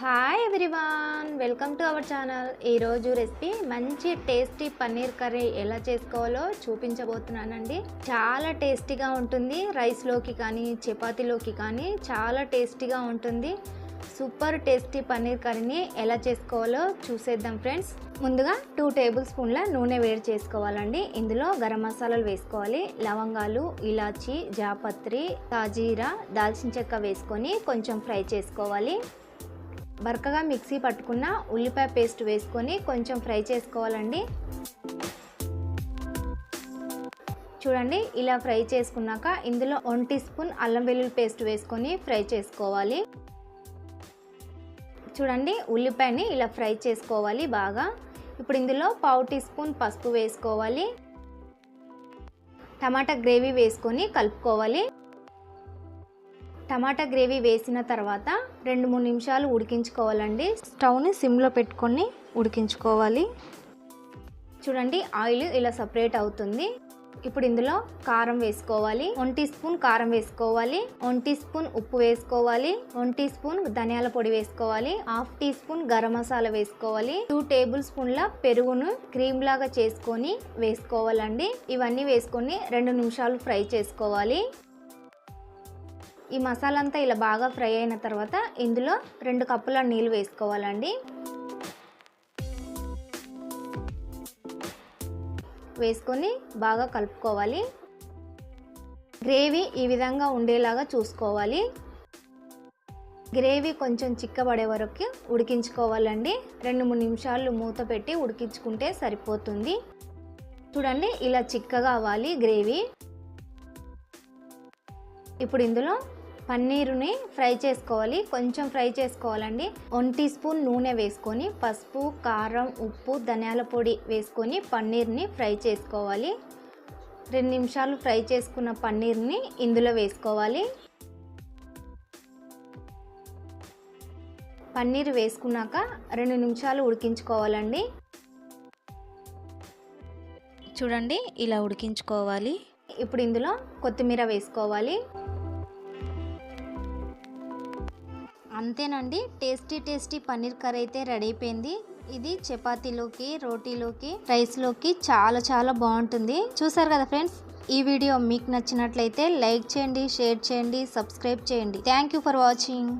Hi everyone welcome to our channel ఈరోజు recipe మంచి tasty paneer curry ఎలా చేసుకోవాలో చూపించబోతున్నానండి. చాలా టేస్టీగా ఉంటుంది. రైస్లోకి కానీ చపాతీలోకి కానీ చాలా టేస్టీగా ఉంటుంది. సూపర్ టేస్టీ పన్నీర్ కర్రీని ఎలా చేసుకోవాలో చూసేద్దాం ఫ్రెండ్స్ ముందుగా టూ టేబుల్ స్పూన్ల నూనె వేడి చేసుకోవాలండి. ఇందులో గరం మసాలాలు వేసుకోవాలి. లవంగాలు ఇలాచి జాపత్రి తాజీరా దాల్చిన చెక్క వేసుకొని కొంచెం ఫ్రై చేసుకోవాలి. బరకగా మిక్సీ పట్టుకున్న ఉల్లిపాయ పేస్ట్ వేసుకొని కొంచెం ఫ్రై చేసుకోవాలండి. చూడండి ఇలా ఫ్రై చేసుకున్నాక ఇందులో వన్ టీ స్పూన్ అల్లం వెల్లుల్లి పేస్ట్ వేసుకొని ఫ్రై చేసుకోవాలి. చూడండి ఉల్లిపాయని ఇలా ఫ్రై చేసుకోవాలి బాగా. ఇప్పుడు ఇందులో పావు టీ స్పూన్ పసుపు వేసుకోవాలి. టమాటా గ్రేవీ వేసుకొని కలుపుకోవాలి. టమాటా గ్రేవీ వేసిన తర్వాత రెండు మూడు నిమిషాలు ఉడికించుకోవాలండి. స్టవ్ని సిమ్లో పెట్టుకొని ఉడికించుకోవాలి. చూడండి ఆయిల్ ఇలా సపరేట్ అవుతుంది. ఇప్పుడు ఇందులో కారం వేసుకోవాలి. వన్ టీ స్పూన్ కారం వేసుకోవాలి. వన్ టీ స్పూన్ ఉప్పు వేసుకోవాలి. వన్ టీ స్పూన్ ధనియాల పొడి వేసుకోవాలి. Half teaspoon garam masala వేసుకోవాలి. టూ టేబుల్ స్పూన్ల పెరుగును క్రీమ్ లాగా చేసుకొని వేసుకోవాలండి. ఇవన్నీ వేసుకొని రెండు నిమిషాలు ఫ్రై చేసుకోవాలి. ఈ మసాలా అంతా ఇలా బాగా ఫ్రై అయిన తర్వాత ఇందులో రెండు కప్పుల నీళ్ళు వేసుకోవాలండి. వేసుకొని బాగా కలుపుకోవాలి. గ్రేవీ ఈ విధంగా ఉండేలాగా చూసుకోవాలి. గ్రేవీ కొంచెం చిక్కబడే వరకు ఉడికించుకోవాలండి. రెండు మూడు నిమిషాలు మూత పెట్టి ఉడికించుకుంటే సరిపోతుంది. చూడండి ఇలా చిక్కగా అవ్వాలి గ్రేవీ. ఇప్పుడు ఇందులో పన్నీరుని ఫ్రై చేసుకోవాలి. కొంచెం ఫ్రై చేసుకోవాలండి. వన్ టీ స్పూన్ నూనె వేసుకొని పసుపు కారం ఉప్పు ధనియాల పొడి వేసుకొని పన్నీర్ని ఫ్రై చేసుకోవాలి. రెండు నిమిషాలు ఫ్రై చేసుకున్న పన్నీర్ని ఇందులో వేసుకోవాలి. పన్నీర్ వేసుకున్నాక రెండు నిమిషాలు ఉడికించుకోవాలండి. చూడండి ఇలా ఉడికించుకోవాలి. ఇప్పుడు ఇందులో కొత్తిమీర వేసుకోవాలి. అంతేనండి. టేస్టీ టేస్టీ పన్నీర్ కర్రీ అయితే రెడీ అయిపోయింది. ఇది చపాతీలోకి రోటీలోకి రైస్లోకి చాలా చాలా బాగుంటుంది. చూసారు కదా ఫ్రెండ్స్ ఈ వీడియో మీకు నచ్చినట్లయితే లైక్ చేయండి షేర్ చేయండి సబ్స్క్రైబ్ చేయండి. Thank you for watching.